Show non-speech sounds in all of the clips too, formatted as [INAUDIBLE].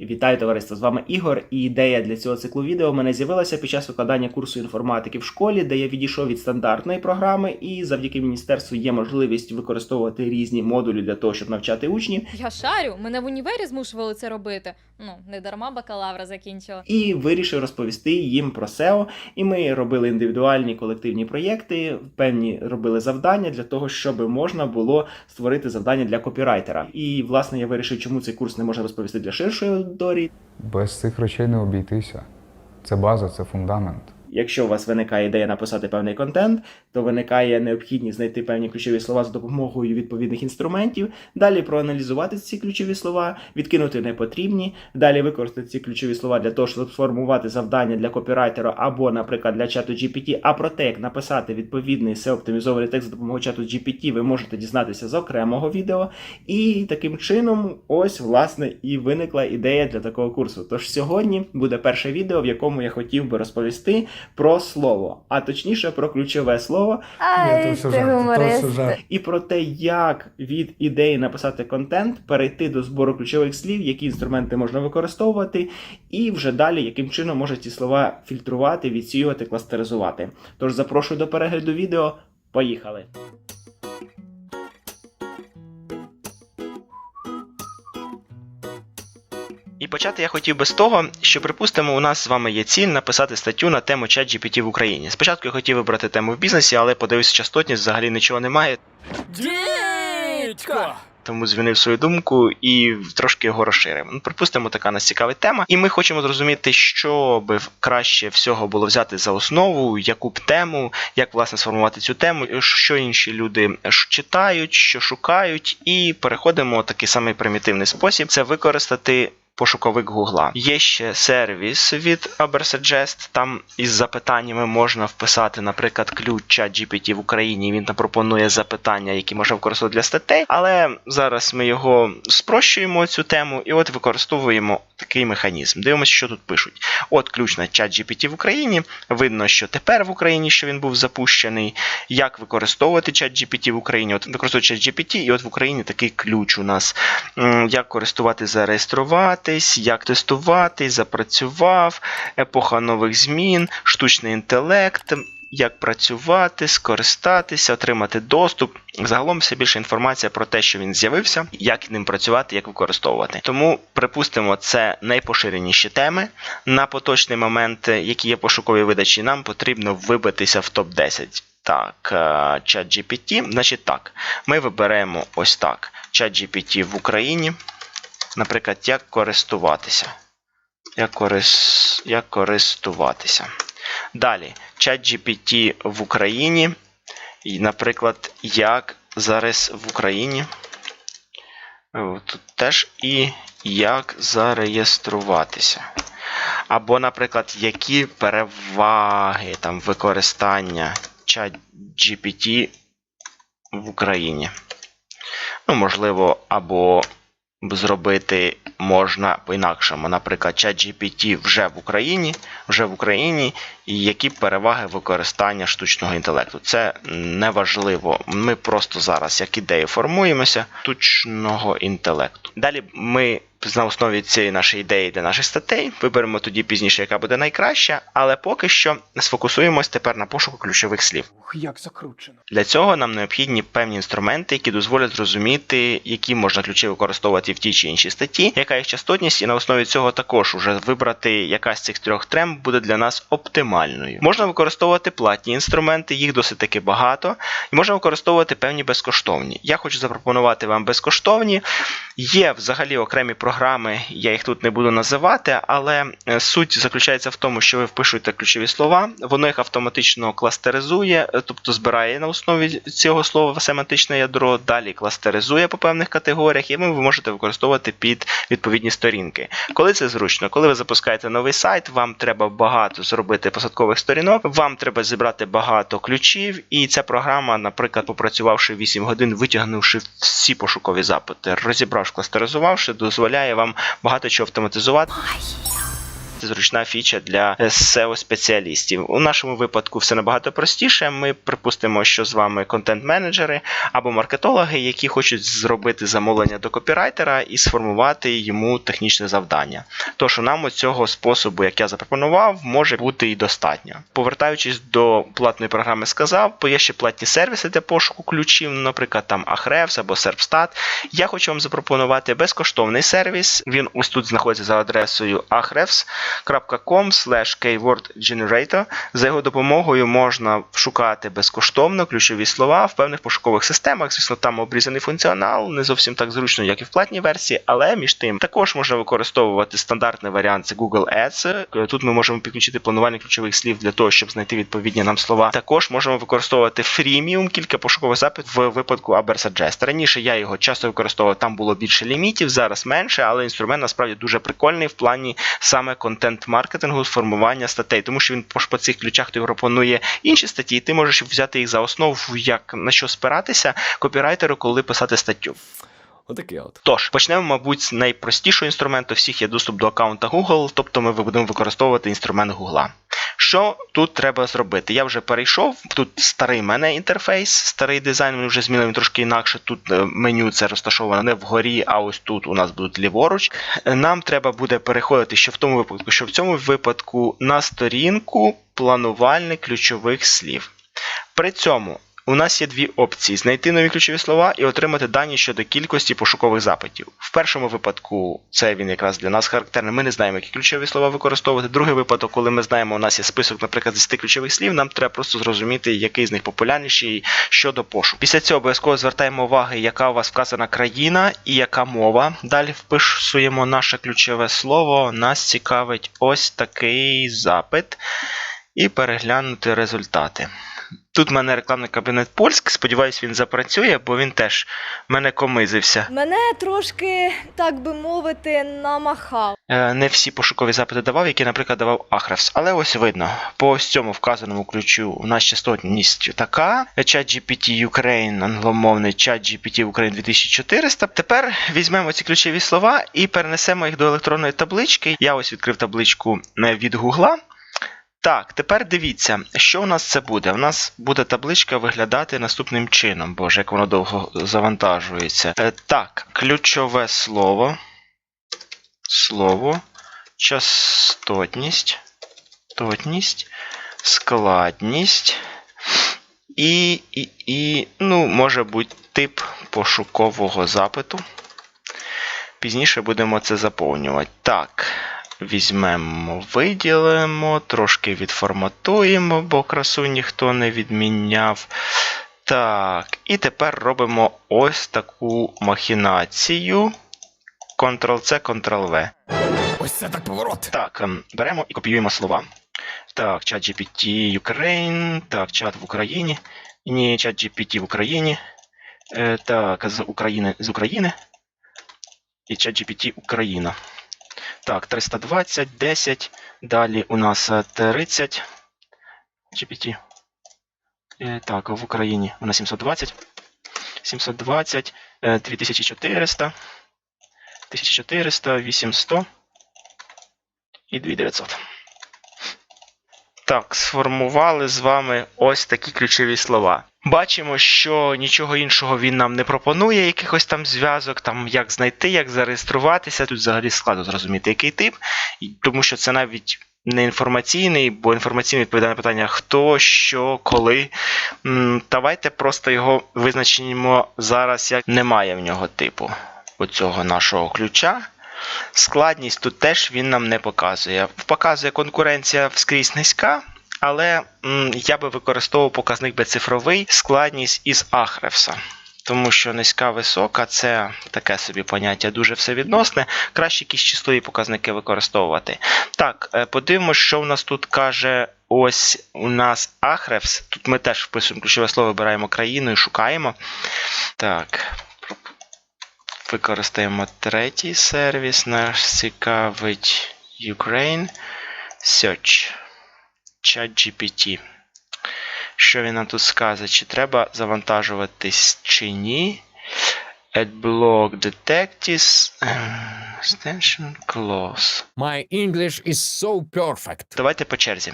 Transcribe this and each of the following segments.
Вітаю товариство! З вами Ігор. І ідея для цього циклу відео в мене з'явилася під час викладання курсу інформатики в школі, де я відійшов від стандартної програми, і завдяки міністерству є можливість використовувати різні модулі для того, щоб навчати учнів. Я шарю, мене в універі змушували це робити. Ну, не дарма бакалавра закінчила. І вирішив розповісти їм про SEO. І ми робили індивідуальні колективні проєкти, певні робили завдання для того, щоб можна було створити завдання для копірайтера. І власне я вирішив, чому цей курс не можна розповісти для ширшої аудиторії. Без цих речей не обійтися. Це база, це фундамент. Якщо у вас виникає ідея написати певний контент, то виникає необхідність знайти певні ключові слова за допомогою відповідних інструментів, далі проаналізувати ці ключові слова, відкинути непотрібні, далі використати ці ключові слова для того, щоб сформувати завдання для копірайтера або, наприклад, для чату GPT. А про те, як написати відповідний SEO-оптимізований текст за допомогою чату GPT, ви можете дізнатися з окремого відео. І таким чином, ось власне і виникла ідея для такого курсу. Тож сьогодні буде перше відео, в якому я хотів би розповісти про слово, а точніше про ключове слово, Ай, ти гуморист. і про те, як від ідеї написати контент перейти до збору ключових слів, які інструменти можна використовувати, і вже далі яким чином можна ці слова фільтрувати, відсіювати, кластеризувати. Тож запрошую до перегляду відео. Поїхали! І почати я хотів би з того, що припустимо, у нас з вами є ціль написати статтю на тему ChatGPT в Україні. Спочатку я хотів вибрати тему в бізнесі, але подивився частотність, взагалі нічого немає. Дідько! Тому змінив свою думку і трошки його розширив. Ну, припустимо, така нас цікава тема, і ми хочемо зрозуміти, що би краще всього було взяти за основу, яку б тему, як власне сформувати цю тему, що інші люди читають, що шукають, і переходимо в такий самий примітивний спосіб це використати. Пошуковик Гугла. Є ще сервіс від Ubersuggest, Там із запитаннями можна вписати, наприклад, ключ ChatGPT в Україні. Він там пропонує запитання, які можна використовувати для статей. Але зараз ми його спрощуємо цю тему і от використовуємо такий механізм. Дивимося, що тут пишуть. От ключ на ChatGPT в Україні. Видно, що тепер в Україні що він був запущений. Як використовувати ChatGPT в Україні? От використовують ChatGPT, і от в Україні такий ключ у нас. Як користувати, зареєструватись, як тестувати, запрацював, епоха нових змін, штучний інтелект. Як працювати, скористатися, отримати доступ. Загалом все більше інформація про те, що він з'явився, як ним працювати, як використовувати. Тому, припустимо, це найпоширеніші теми на поточний момент, які є пошукові видачі. Нам потрібно вибитися в топ 10 Так, е, ChatGPT. Значить так, ми виберемо ось так: ChatGPT в Україні. Наприклад, як користуватися. Як, корис... як користуватися. Далі, ChatGPT в Україні. І, наприклад, як зараз в Україні. Тут теж і як зареєструватися. Або, наприклад, які переваги там, використання ChatGPT в Україні. Ну, можливо, або зробити можна по-інакшому. Наприклад, ChatGPT вже в Україні, вже в Україні, і які переваги використання штучного інтелекту. Це не важливо. Ми просто зараз як ідею формуємося штучного інтелекту. Далі ми на основі цієї нашої ідеї для наших статей виберемо тоді пізніше, яка буде найкраща, але поки що сфокусуємось тепер на пошуку ключових слів. Як закручено. Для цього нам необхідні певні інструменти, які дозволять зрозуміти, які можна ключі використовувати в тій чи іншій статті, яка їх частотність, і на основі цього також уже вибрати, яка з цих трьох трем буде для нас оптимальною. Можна використовувати платні інструменти, їх досить таки багато, і можна використовувати певні безкоштовні. Я хочу запропонувати вам безкоштовні. Є взагалі окремі програми, я їх тут не буду називати, але е, суть заключається в тому, що ви впишете ключові слова, воно їх автоматично кластеризує, е, тобто збирає на основі цього слова семантичне ядро, далі кластеризує по певних категоріях, і ви можете використовувати під відповідні сторінки. Коли це зручно, коли ви запускаєте новий сайт, вам треба багато зробити посадкових сторінок, вам треба зібрати багато ключів, і ця програма, наприклад, попрацювавши 8 годин, витягнувши всі пошукові запити, розібравши, кластеризувавши, дозволяє вам багато чого автоматизувати. Зручна фіча для SEO-спеціалістів. У нашому випадку все набагато простіше. Ми припустимо, що з вами контент-менеджери або маркетологи, які хочуть зробити замовлення до копірайтера і сформувати йому технічне завдання. Тож нам цього способу, як я запропонував, може бути і достатньо. Повертаючись до платної програми, сказав, бо є ще платні сервіси для пошуку ключів, наприклад, там Ahrefs або Serpstat. Я хочу вам запропонувати безкоштовний сервіс. Він ось тут знаходиться за адресою ahrefs.com keyword generator. За його допомогою можна шукати безкоштовно ключові слова в певних пошукових системах. Звісно, там обрізаний функціонал, не зовсім так зручно, як і в платній версії, але між тим також можна використовувати стандартний варіант це Google Ads. Тут ми можемо підключити планування ключових слів для того, щоб знайти відповідні нам слова. Також можемо використовувати фріміум, кілька пошукових запит в випадку Ubersuggest. Раніше я його часто використовував, там було більше лімітів, зараз менше, але інструмент насправді дуже прикольний в плані саме контент-маркетингу, з формування статей, тому що він по, по цих ключах тобі пропонує інші статті, і ти можеш взяти їх за основу, як на що спиратися копірайтеру, коли писати статтю. Отакі от. Тож, почнемо, мабуть, з найпростішого інструменту. Всіх є доступ до аккаунта Google, тобто ми будемо використовувати інструмент Google. Що тут треба зробити? Я вже перейшов. Тут старий мене інтерфейс, старий дизайн, ми вже змінили трошки інакше. Тут е, меню це розташоване не вгорі, а ось тут у нас будуть ліворуч. Нам треба буде переходити, що в тому випадку, що в цьому випадку на сторінку планувальник ключових слів. При цьому у нас є дві опції: знайти нові ключові слова і отримати дані щодо кількості пошукових запитів. В першому випадку це він якраз для нас характерний. Ми не знаємо, які ключові слова використовувати. Другий випадок, коли ми знаємо, у нас є список, наприклад, з 10 ключових слів, нам треба просто зрозуміти, який з них популярніший щодо пошуку. Після цього обов'язково звертаємо уваги, яка у вас вказана країна і яка мова. Далі вписуємо наше ключове слово. Нас цікавить ось такий запит. І переглянути результати. Тут в мене рекламний кабінет Польськ. Сподіваюсь, він запрацює, бо він теж мене комизився. Мене трошки, так би мовити, намахав. Е, Не всі пошукові запити давав, які, наприклад, давав Ahrefs. Але ось видно, по ось цьому вказаному ключу у нас частотність така. ChatGPT Ukraine, англомовний ChatGPT Ukraine 2400. Тепер візьмемо ці ключові слова і перенесемо їх до електронної таблички. Я ось відкрив табличку від Гугла. Так, тепер дивіться, що у нас це буде. У нас буде табличка виглядати наступним чином. Боже, як воно довго завантажується. Е, Так, ключове слово. Слово, частотність, точність, складність. І, і, і, ну, може бути тип пошукового запиту. Пізніше будемо це заповнювати. Так. Візьмемо, виділимо, трошки відформатуємо, бо красу ніхто не відміняв. Так, і тепер робимо ось таку махінацію. Ctrl-C, Ctrl-V. Ось це так поворот. Так, ем, беремо і копіюємо слова. Так, чат GPT Ukraine, так, чат в Україні. Ні, чат GPT в Україні. Е, так, з України, з України. І чат GPT Україна. Так, 320, 10. Далі у нас е, 30 GPT. Е, Так, в Україні у нас 720. 720, е, 2400. 1400, 800 і 2900. Так, сформували з вами ось такі ключові слова. Бачимо, що нічого іншого він нам не пропонує, якихось там зв'язок, там як знайти, як зареєструватися. Тут взагалі складно зрозуміти, який тип, тому що це навіть не інформаційний, бо інформаційний відповідає на питання хто, що, коли. Давайте просто його визначимо зараз, як немає в нього типу оцього нашого ключа. Складність тут теж він нам не показує. Показує конкуренція вскрізь низька, але м, я би використовував показник безцифровий складність із Ахревса. Тому що низька висока це таке собі поняття дуже все відносне. Краще якісь числові показники використовувати. Так, е, подивимося, що в нас тут каже. Ось у нас Ахревс. Тут ми теж вписуємо ключове слово, вибираємо країну і шукаємо. Так, Використаємо третій сервіс. Наш цікавить Ukraine Search. ChatGPT. Що він нам тут скаже? Чи треба завантажуватись чи ні? Adblock Detectives. ем, [CLEARS THROAT] Extension Close. My English is so perfect. Давайте по черзі.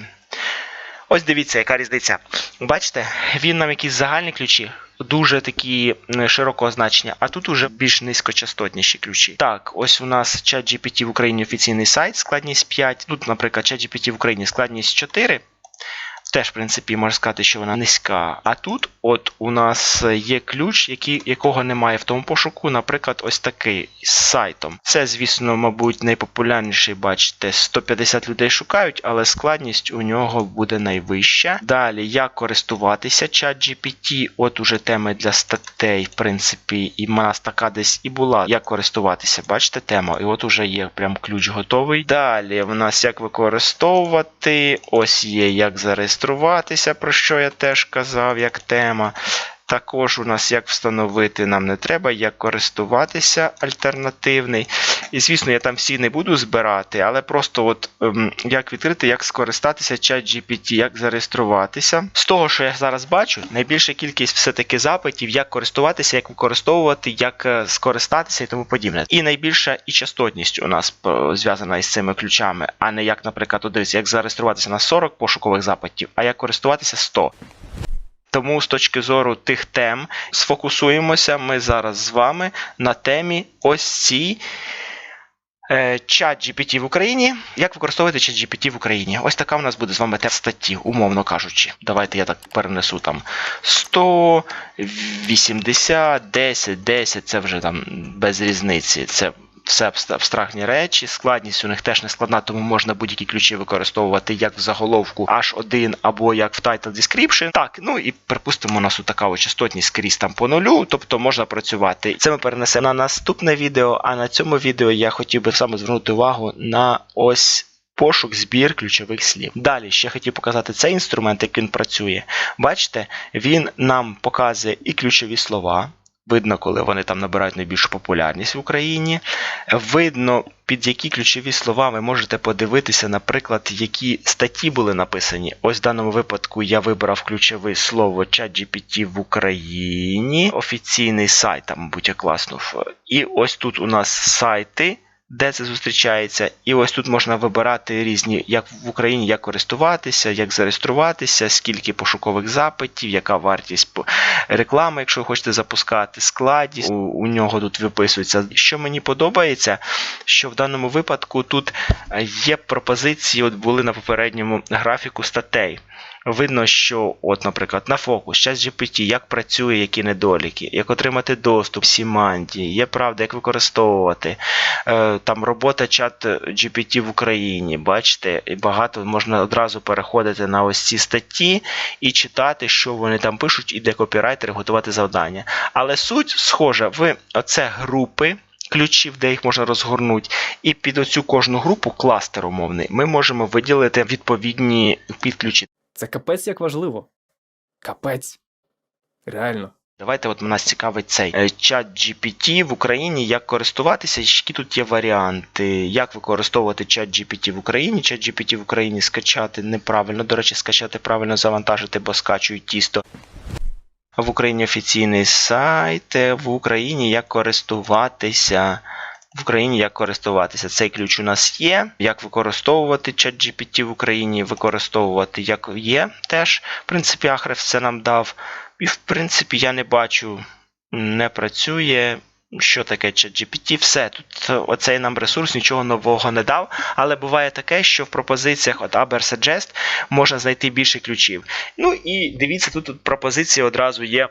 Ось дивіться, яка різниця. Бачите, він нам якісь загальні ключі, дуже такі широкого значення, а тут уже більш низькочастотніші ключі. Так, ось у нас ChatGPT в Україні офіційний сайт, складність 5. Тут, наприклад, ChatGPT в Україні складність 4. Теж, в принципі, можна сказати, що вона низька. А тут, от у нас є ключ, який, якого немає в тому пошуку, наприклад, ось такий з сайтом. Це, звісно, мабуть, найпопулярніший, бачите, 150 людей шукають, але складність у нього буде найвища. Далі, як користуватися ChatGPT, от уже теми для статей, в принципі, і в нас така десь і була. Як користуватися, бачите, тема, і от уже є прям ключ готовий. Далі в нас як використовувати, ось є як зареєструватися, про що я теж казав, як тема. Також у нас як встановити нам не треба, як користуватися альтернативний. І звісно, я там всі не буду збирати, але просто от ем, як відкрити, як скористатися чат GPT, як зареєструватися. З того, що я зараз бачу, найбільша кількість все-таки запитів, як користуватися, як використовувати, як е, скористатися і тому подібне. І найбільша і частотність у нас е, зв'язана із цими ключами, а не як, наприклад, дивіться, як зареєструватися на 40 пошукових запитів, а як користуватися 100. Тому з точки зору тих тем сфокусуємося ми зараз з вами на темі ось цій. е, Чат GPT в Україні. Як використовувати чат GPT в Україні? Ось така в нас буде з вами тема статті, умовно кажучи. Давайте я так перенесу там 100, 80, 10, 10, це вже там без різниці. Це все абстрактні речі. Складність у них теж не складна, тому можна будь-які ключі використовувати як в заголовку H1 або як в title description. Так, ну і припустимо, у нас така ось частотність скрізь там по нулю, тобто можна працювати. Це ми перенесемо на наступне відео. А на цьому відео я хотів би саме звернути увагу на ось. Пошук, збір ключових слів. Далі ще хотів показати цей інструмент, як він працює. Бачите, він нам показує і ключові слова. Видно, коли вони там набирають найбільшу популярність в Україні. Видно, під які ключові слова ви можете подивитися, наприклад, які статті були написані. Ось в даному випадку я вибрав ключове слово ChatGPT в Україні. Офіційний сайт, там, я класнув. І ось тут у нас сайти. Де це зустрічається, і ось тут можна вибирати різні, як в Україні, як користуватися, як зареєструватися, скільки пошукових запитів, яка вартість реклами, якщо ви хочете запускати, складність. У, у нього тут виписується. Що мені подобається, що в даному випадку тут е, є пропозиції, от були на попередньому графіку статей. Видно, що, от, наприклад, на фокус, час GPT, як працює, які недоліки, як отримати доступ, Сіманді, є правда, як використовувати. Е, там робота чат GPT в Україні. Бачите, і багато можна одразу переходити на ось ці статті і читати, що вони там пишуть, і де копірайтери готувати завдання. Але суть схожа в оце групи. Ключів, де їх можна розгорнути, і під оцю кожну групу кластер умовний ми можемо виділити відповідні підключі. Це капець як важливо. Капець. Реально. Давайте, от нас цікавить цей е, чат GPT в Україні, як користуватися, які тут є варіанти, як використовувати чат GPT в Україні. Чат GPT в Україні скачати неправильно. До речі, скачати правильно завантажити, бо скачують тісто. В Україні офіційний сайт. е, В Україні як користуватися. В Україні як користуватися. Цей ключ у нас є. Як використовувати чат GPT в Україні, використовувати як є теж. В принципі, Ахрев це нам дав. І, в принципі, я не бачу, не працює. Що таке ChatGPT? Все. Тут оцей нам ресурс нічого нового не дав. Але буває таке, що в пропозиціях от Aber Suggest можна знайти більше ключів. Ну і дивіться, тут, тут пропозиції одразу є.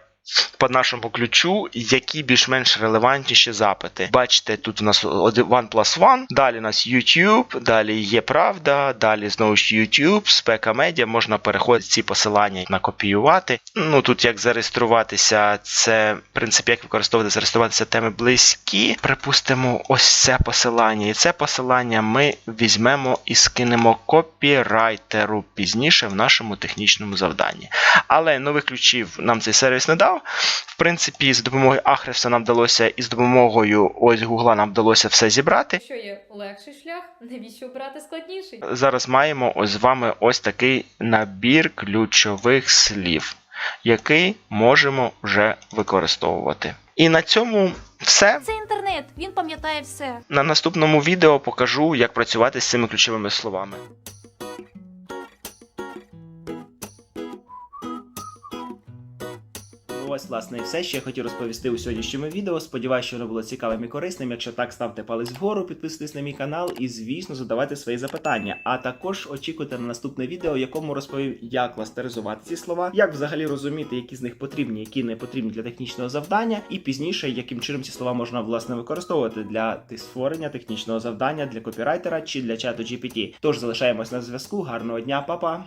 По нашому ключу, які більш-менш релевантніші запити. Бачите, тут у нас один- One plus One, далі у нас YouTube, далі є Правда, далі знову ж YouTube, спека медіа, можна переходити ці посилання накопіювати. Ну тут як зареєструватися, це в принципі як використовувати зареєструватися теми близькі. Припустимо, ось це посилання. І це посилання ми візьмемо і скинемо копірайтеру пізніше в нашому технічному завданні. Але нових ключів нам цей сервіс не дав. В принципі, з допомогою Ahrefs нам вдалося і з допомогою ось Гугла нам вдалося все зібрати. Що є легший шлях, навіщо обрати складніший? Зараз маємо ось з вами ось такий набір ключових слів. який можемо вже використовувати. І на цьому все. Це інтернет, він пам'ятає все. На наступному відео покажу, як працювати з цими ключовими словами. Ось, власне, і все, що я хотів розповісти у сьогоднішньому відео. Сподіваюся, що воно було цікавим і корисним. Якщо так, ставте палець вгору, підписуйтесь на мій канал і, звісно, задавайте свої запитання. А також очікуйте на наступне відео, в якому розповім, як кластеризувати ці слова, як взагалі розуміти, які з них потрібні, які не потрібні для технічного завдання, і пізніше, яким чином ці слова можна власне використовувати для створення технічного завдання для копірайтера чи для чату GPT. Тож залишаємось на зв'язку. Гарного дня, па-па!